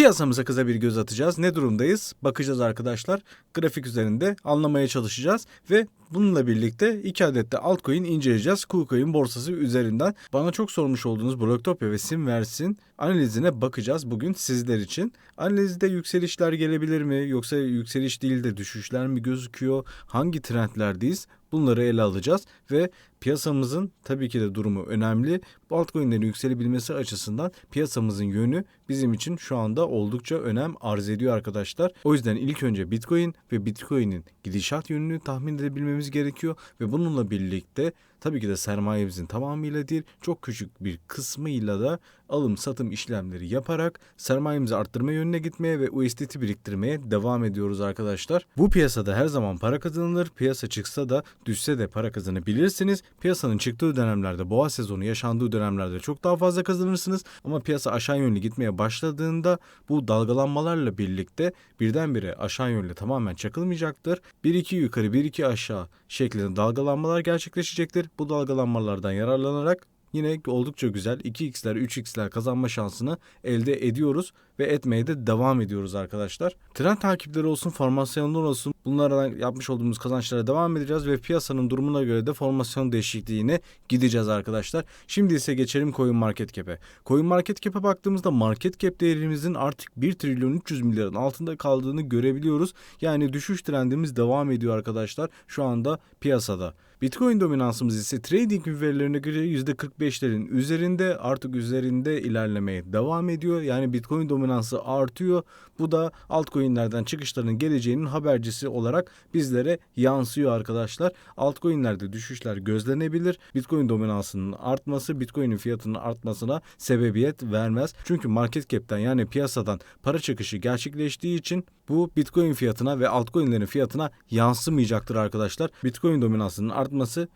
Piyasamıza kısa bir göz atacağız. Ne durumdayız? Bakacağız arkadaşlar. Grafik üzerinde anlamaya çalışacağız ve bununla birlikte iki adet de altcoin inceleyeceğiz. KuCoin borsası üzerinden. Bana çok sormuş olduğunuz Blocktopia ve Simvers'in analizine bakacağız bugün sizler için. Analizde yükselişler gelebilir mi? Yoksa yükseliş değil de düşüşler mi gözüküyor? Hangi trendlerdeyiz? Bunları ele alacağız ve piyasamızın tabii ki de durumu önemli. Altcoin'lerin yükselebilmesi açısından piyasamızın yönü bizim için şu anda oldukça önem arz ediyor arkadaşlar. O yüzden ilk önce Bitcoin ve Bitcoin'in gidişat yönünü tahmin edebilmemiz gerekiyor ve bununla birlikte tabii ki de sermayemizin tamamıyla değil çok küçük bir kısmıyla da alım satım işlemleri yaparak sermayemizi arttırma yönüne gitmeye ve USDT biriktirmeye devam ediyoruz arkadaşlar. Bu piyasada her zaman para kazanılır. Piyasa çıksa da düşse de para kazanabilirsiniz. Piyasanın çıktığı dönemlerde boğa sezonu yaşandığı dönemlerde çok daha fazla kazanırsınız. Ama piyasa aşağı yönlü gitmeye başladığında bu dalgalanmalarla birlikte birdenbire aşağı yönlü tamamen çakılmayacaktır. 1-2 yukarı 1-2 aşağı şeklinde dalgalanmalar gerçekleşecektir. Bu dalgalanmalardan yararlanarak yine oldukça güzel 2x'ler 3x'ler kazanma şansını elde ediyoruz ve etmeye de devam ediyoruz arkadaşlar. Trend takipleri olsun, formasyonlar olsun bunlardan yapmış olduğumuz kazançlara devam edeceğiz ve piyasanın durumuna göre de formasyon değişikliğine gideceğiz arkadaşlar. Şimdi ise geçelim Coin Market Cap'e. Coin Market Cap'e baktığımızda market cap değerimizin artık 1 trilyon 300 milyarın altında kaldığını görebiliyoruz. Yani düşüş trendimiz devam ediyor arkadaşlar şu anda piyasada. Bitcoin dominansımız ise trading verilerine göre %45'lerin üzerinde artık üzerinde ilerlemeye devam ediyor. Yani Bitcoin dominansı artıyor. Bu da altcoin'lerden çıkışların geleceğinin habercisi olarak bizlere yansıyor arkadaşlar. Altcoin'lerde düşüşler gözlenebilir. Bitcoin dominansının artması Bitcoin'in fiyatının artmasına sebebiyet vermez. Çünkü market cap'ten yani piyasadan para çıkışı gerçekleştiği için bu Bitcoin fiyatına ve altcoin'lerin fiyatına yansımayacaktır arkadaşlar. Bitcoin dominansının artması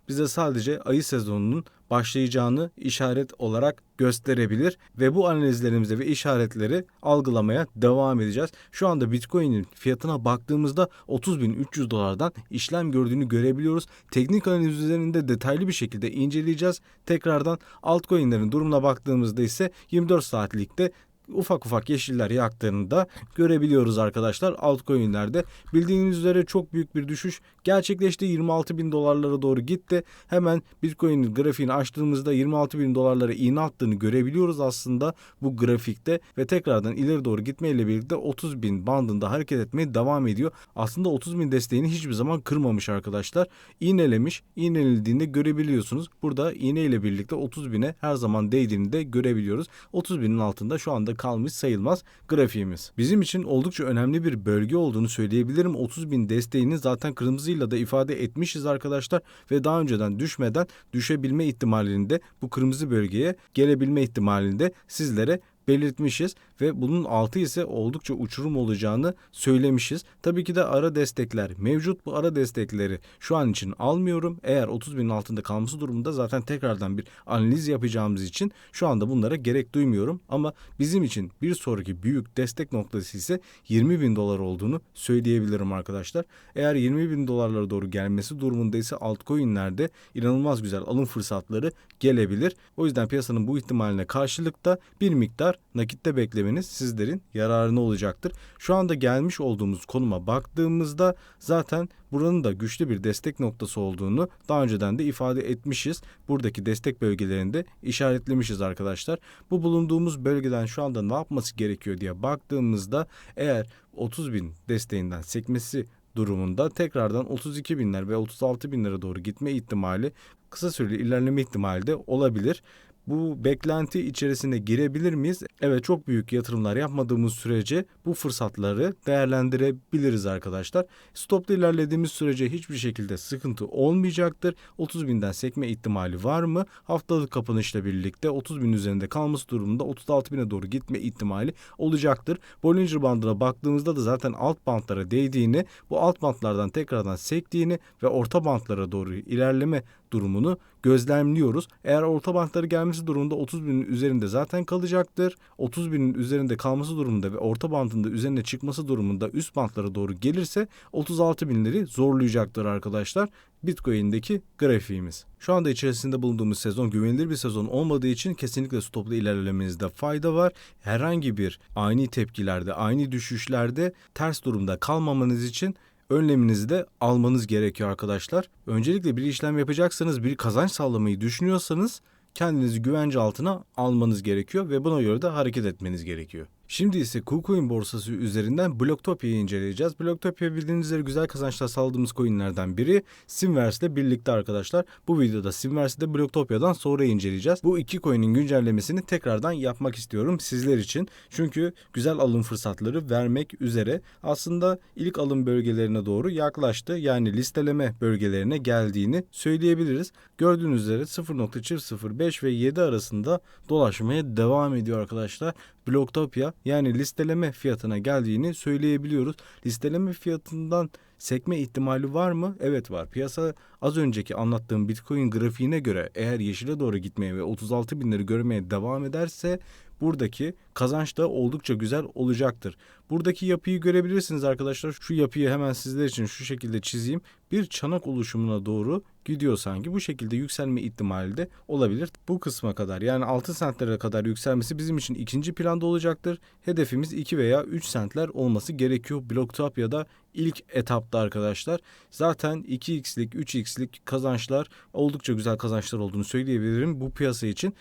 bize sadece ayı sezonunun başlayacağını işaret olarak gösterebilir ve bu analizlerimize ve işaretleri algılamaya devam edeceğiz. Şu anda Bitcoin'in fiyatına baktığımızda 30.300 dolardan işlem gördüğünü görebiliyoruz. Teknik analiz üzerinde detaylı bir şekilde inceleyeceğiz. Tekrardan altcoin'lerin durumuna baktığımızda ise 24 saatlikte ufak ufak yeşiller yaktığını da görebiliyoruz arkadaşlar altcoin'lerde. Bildiğiniz üzere çok büyük bir düşüş gerçekleşti. 26 bin dolarlara doğru gitti. Hemen Bitcoin'in grafiğini açtığımızda 26 bin dolarlara iğne attığını görebiliyoruz aslında bu grafikte ve tekrardan ileri doğru gitmeyle birlikte 30 bin bandında hareket etmeye devam ediyor. Aslında 30 bin desteğini hiçbir zaman kırmamış arkadaşlar. İğnelemiş. İğnelediğinde görebiliyorsunuz. Burada iğne ile birlikte 30 bine her zaman değdiğini de görebiliyoruz. 30 binin altında şu anda kalmış sayılmaz grafiğimiz. Bizim için oldukça önemli bir bölge olduğunu söyleyebilirim. 30 bin desteğini zaten kırmızıyla da ifade etmişiz arkadaşlar ve daha önceden düşmeden düşebilme ihtimalinde bu kırmızı bölgeye gelebilme ihtimalinde sizlere belirtmişiz ve bunun altı ise oldukça uçurum olacağını söylemişiz. Tabii ki de ara destekler mevcut. Bu ara destekleri şu an için almıyorum. Eğer 30 binin altında kalması durumunda zaten tekrardan bir analiz yapacağımız için şu anda bunlara gerek duymuyorum. Ama bizim için bir sonraki büyük destek noktası ise 20 bin dolar olduğunu söyleyebilirim arkadaşlar. Eğer 20 bin dolarlara doğru gelmesi durumunda ise altcoin'lerde inanılmaz güzel alım fırsatları gelebilir. O yüzden piyasanın bu ihtimaline karşılık da bir miktar nakitte beklemeniz sizlerin yararına olacaktır. Şu anda gelmiş olduğumuz konuma baktığımızda zaten buranın da güçlü bir destek noktası olduğunu daha önceden de ifade etmişiz. Buradaki destek bölgelerinde işaretlemişiz arkadaşlar. Bu bulunduğumuz bölgeden şu anda ne yapması gerekiyor diye baktığımızda eğer 30 bin desteğinden sekmesi durumunda tekrardan 32 binler ve 36 binlere doğru gitme ihtimali kısa süreli ilerleme ihtimali de olabilir. Bu beklenti içerisine girebilir miyiz? Evet çok büyük yatırımlar yapmadığımız sürece bu fırsatları değerlendirebiliriz arkadaşlar. Stopla ilerlediğimiz sürece hiçbir şekilde sıkıntı olmayacaktır. 30 binden sekme ihtimali var mı? Haftalık kapanışla birlikte 30 bin üzerinde kalması durumunda 36 bine doğru gitme ihtimali olacaktır. Bollinger bandına baktığımızda da zaten alt bantlara değdiğini, bu alt bantlardan tekrardan sektiğini ve orta bantlara doğru ilerleme durumunu gözlemliyoruz. Eğer orta bantları gelmesi durumunda 30 binin üzerinde zaten kalacaktır. 30 binin üzerinde kalması durumunda ve orta bandında üzerine çıkması durumunda üst bantlara doğru gelirse 36 binleri zorlayacaktır arkadaşlar. Bitcoin'deki grafiğimiz. Şu anda içerisinde bulunduğumuz sezon güvenilir bir sezon olmadığı için kesinlikle stoplu ilerlemenizde fayda var. Herhangi bir ani tepkilerde, ani düşüşlerde ters durumda kalmamanız için önleminizi de almanız gerekiyor arkadaşlar. Öncelikle bir işlem yapacaksanız, bir kazanç sağlamayı düşünüyorsanız kendinizi güvence altına almanız gerekiyor ve buna göre de hareket etmeniz gerekiyor. Şimdi ise KuCoin borsası üzerinden Blocktopia'yı inceleyeceğiz. Blocktopia bildiğiniz üzere güzel kazançlar sağladığımız coinlerden biri. Simverse ile birlikte arkadaşlar. Bu videoda Simverse'i de Blocktopia'dan sonra inceleyeceğiz. Bu iki coin'in güncellemesini tekrardan yapmak istiyorum sizler için. Çünkü güzel alım fırsatları vermek üzere aslında ilk alım bölgelerine doğru yaklaştı. Yani listeleme bölgelerine geldiğini söyleyebiliriz. Gördüğünüz üzere 0.005 ve 7 arasında dolaşmaya devam ediyor arkadaşlar. Blocktopia yani listeleme fiyatına geldiğini söyleyebiliyoruz. Listeleme fiyatından sekme ihtimali var mı? Evet var. Piyasa az önceki anlattığım Bitcoin grafiğine göre eğer yeşile doğru gitmeye ve 36 binleri görmeye devam ederse buradaki kazanç da oldukça güzel olacaktır. Buradaki yapıyı görebilirsiniz arkadaşlar. Şu yapıyı hemen sizler için şu şekilde çizeyim. Bir çanak oluşumuna doğru gidiyor sanki. Bu şekilde yükselme ihtimali de olabilir. Bu kısma kadar yani 6 sentlere kadar yükselmesi bizim için ikinci planda olacaktır. Hedefimiz 2 veya 3 sentler olması gerekiyor Blocktopia'da ilk etapta arkadaşlar. Zaten 2x'lik 3x'lik kazançlar oldukça güzel kazançlar olduğunu söyleyebilirim bu piyasa için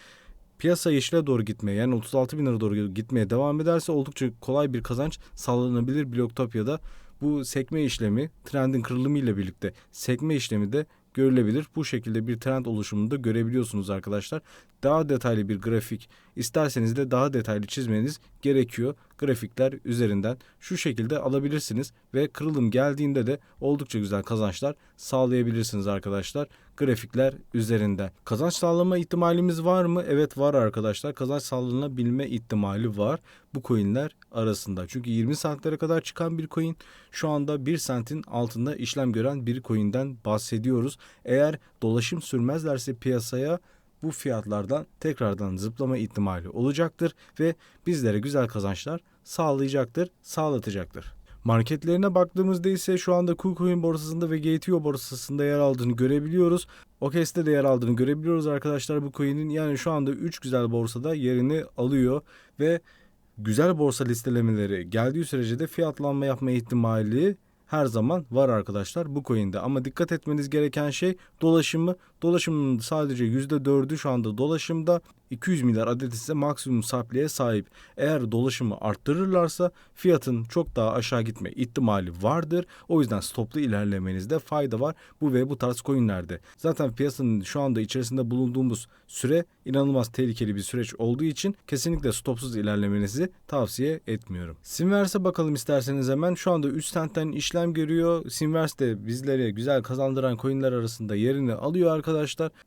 piyasa yeşile doğru gitmeye yani 36 bin lira doğru gitmeye devam ederse oldukça kolay bir kazanç sağlanabilir Blocktopia'da. Bu sekme işlemi trendin kırılımı ile birlikte sekme işlemi de görülebilir. Bu şekilde bir trend oluşumunu da görebiliyorsunuz arkadaşlar. Daha detaylı bir grafik isterseniz de daha detaylı çizmeniz gerekiyor. Grafikler üzerinden şu şekilde alabilirsiniz ve kırılım geldiğinde de oldukça güzel kazançlar sağlayabilirsiniz arkadaşlar. Grafikler üzerinden. Kazanç sağlama ihtimalimiz var mı? Evet var arkadaşlar. Kazanç sağlanabilme ihtimali var bu coinler arasında. Çünkü 20 centlere kadar çıkan bir coin şu anda 1 sentin altında işlem gören bir coin'den bahsediyoruz. Eğer dolaşım sürmezlerse piyasaya bu fiyatlardan tekrardan zıplama ihtimali olacaktır ve bizlere güzel kazançlar sağlayacaktır, sağlatacaktır. Marketlerine baktığımızda ise şu anda KuCoin borsasında ve GTO borsasında yer aldığını görebiliyoruz. OKEX'te de yer aldığını görebiliyoruz arkadaşlar bu coin'in. Yani şu anda 3 güzel borsada yerini alıyor ve güzel borsa listelemeleri geldiği sürece de fiyatlanma yapma ihtimali her zaman var arkadaşlar bu coin'de. Ama dikkat etmeniz gereken şey dolaşımı. Dolaşımın sadece %4'ü şu anda dolaşımda. 200 milyar adet ise maksimum sahipliğe sahip. Eğer dolaşımı arttırırlarsa fiyatın çok daha aşağı gitme ihtimali vardır. O yüzden stoplu ilerlemenizde fayda var bu ve bu tarz coinlerde. Zaten piyasanın şu anda içerisinde bulunduğumuz süre inanılmaz tehlikeli bir süreç olduğu için kesinlikle stopsuz ilerlemenizi tavsiye etmiyorum. Simverse'e bakalım isterseniz hemen. Şu anda 3 centten işlem görüyor. Simverse de bizlere güzel kazandıran coinler arasında yerini alıyor arkadaşlar.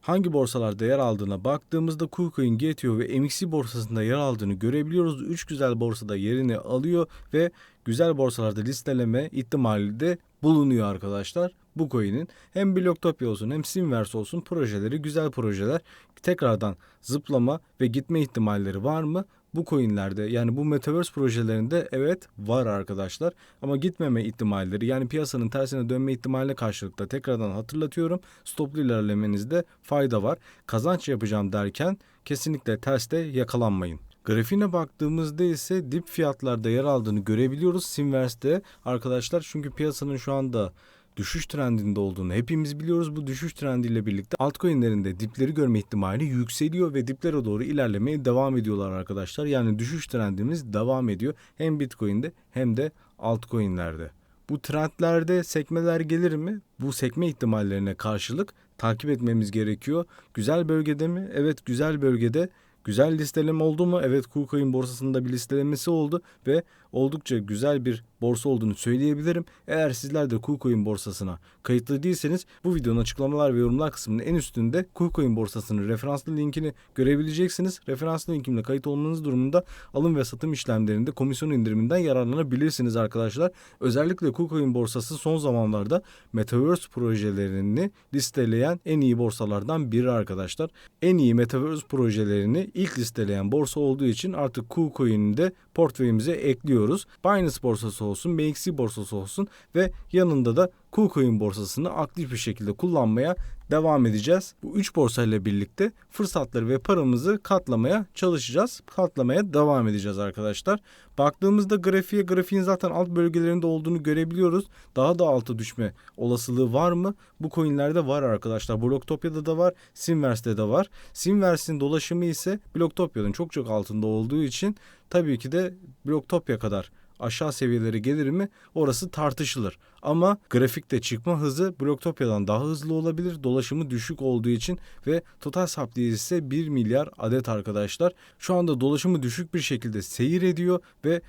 Hangi borsalarda yer aldığına baktığımızda KuCoin GTO ve MXC borsasında yer aldığını görebiliyoruz. 3 güzel borsada yerini alıyor ve güzel borsalarda listeleme ihtimali de bulunuyor arkadaşlar. Bu coin'in hem Blocktopia olsun hem Simverse olsun projeleri güzel projeler. Tekrardan zıplama ve gitme ihtimalleri var mı? Bu coinlerde yani bu Metaverse projelerinde evet var arkadaşlar. Ama gitmeme ihtimalleri yani piyasanın tersine dönme ihtimaline karşılıkta tekrardan hatırlatıyorum. Stoplu ilerlemenizde fayda var. Kazanç yapacağım derken kesinlikle terste yakalanmayın. Grafiğine baktığımızda ise dip fiyatlarda yer aldığını görebiliyoruz Simverse'de arkadaşlar. Çünkü piyasanın şu anda düşüş trendinde olduğunu hepimiz biliyoruz. Bu düşüş trendiyle birlikte altcoin'lerin de dipleri görme ihtimali yükseliyor ve diplere doğru ilerlemeye devam ediyorlar arkadaşlar. Yani düşüş trendimiz devam ediyor. Hem Bitcoin'de hem de altcoin'lerde. Bu trendlerde sekmeler gelir mi? Bu sekme ihtimallerine karşılık takip etmemiz gerekiyor. Güzel bölgede mi? Evet güzel bölgede. Güzel listeleme oldu mu? Evet KuCoin borsasında bir listelemesi oldu ve oldukça güzel bir borsa olduğunu söyleyebilirim. Eğer sizler de KuCoin borsasına kayıtlı değilseniz bu videonun açıklamalar ve yorumlar kısmının en üstünde KuCoin borsasının referanslı linkini görebileceksiniz. Referanslı linkimle kayıt olmanız durumunda alım ve satım işlemlerinde komisyon indiriminden yararlanabilirsiniz arkadaşlar. Özellikle KuCoin borsası son zamanlarda Metaverse projelerini listeleyen en iyi borsalardan biri arkadaşlar. En iyi Metaverse projelerini ilk listeleyen borsa olduğu için artık KuCoin'i de portföyümüze ekliyoruz. Binance borsası olsun, BXC borsası olsun ve yanında da KuCoin borsasını aktif bir şekilde kullanmaya devam edeceğiz. Bu üç borsayla birlikte fırsatları ve paramızı katlamaya çalışacağız. Katlamaya devam edeceğiz arkadaşlar. Baktığımızda grafiğe grafiğin zaten alt bölgelerinde olduğunu görebiliyoruz. Daha da alta düşme olasılığı var mı? Bu coinlerde var arkadaşlar. Blocktopia'da da var, Simverse'de de var. Simverse'in dolaşımı ise Blocktopia'nın çok çok altında olduğu için tabii ki de Blocktopia kadar aşağı seviyelere gelir mi orası tartışılır. Ama grafikte çıkma hızı Blocktopia'dan daha hızlı olabilir. Dolaşımı düşük olduğu için ve total saptiyesi ise 1 milyar adet arkadaşlar. Şu anda dolaşımı düşük bir şekilde seyir ediyor ve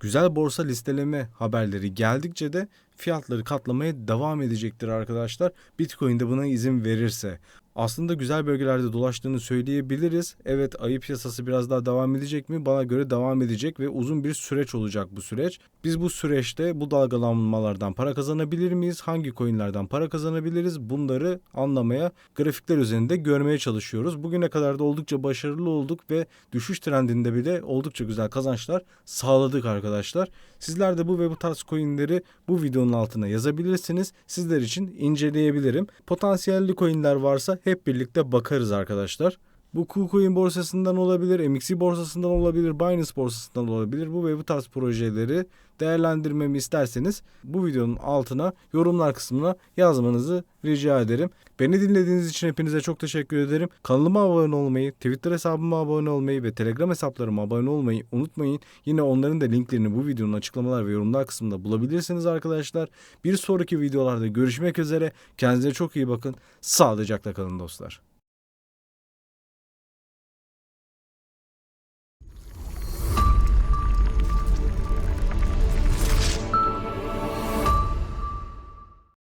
güzel borsa listeleme haberleri geldikçe de fiyatları katlamaya devam edecektir arkadaşlar. Bitcoin de buna izin verirse. Aslında güzel bölgelerde dolaştığını söyleyebiliriz. Evet ayı piyasası biraz daha devam edecek mi? Bana göre devam edecek ve uzun bir süreç olacak bu süreç. Biz bu süreçte bu dalgalanmalardan para kazanabilir miyiz? Hangi coinlerden para kazanabiliriz? Bunları anlamaya, grafikler üzerinde görmeye çalışıyoruz. Bugüne kadar da oldukça başarılı olduk ve düşüş trendinde bile oldukça güzel kazançlar sağladık arkadaşlar. Sizler de bu ve bu tarz coinleri bu videonun altına yazabilirsiniz. Sizler için inceleyebilirim. Potansiyelli coinler varsa hep birlikte bakarız arkadaşlar. Bu KuCoin borsasından olabilir, MXC borsasından olabilir, Binance borsasından olabilir. Bu ve bu tarz projeleri değerlendirmemi isterseniz bu videonun altına yorumlar kısmına yazmanızı rica ederim. Beni dinlediğiniz için hepinize çok teşekkür ederim. Kanalıma abone olmayı, Twitter hesabıma abone olmayı ve Telegram hesaplarıma abone olmayı unutmayın. Yine onların da linklerini bu videonun açıklamalar ve yorumlar kısmında bulabilirsiniz arkadaşlar. Bir sonraki videolarda görüşmek üzere. Kendinize çok iyi bakın. Sağlıcakla kalın dostlar.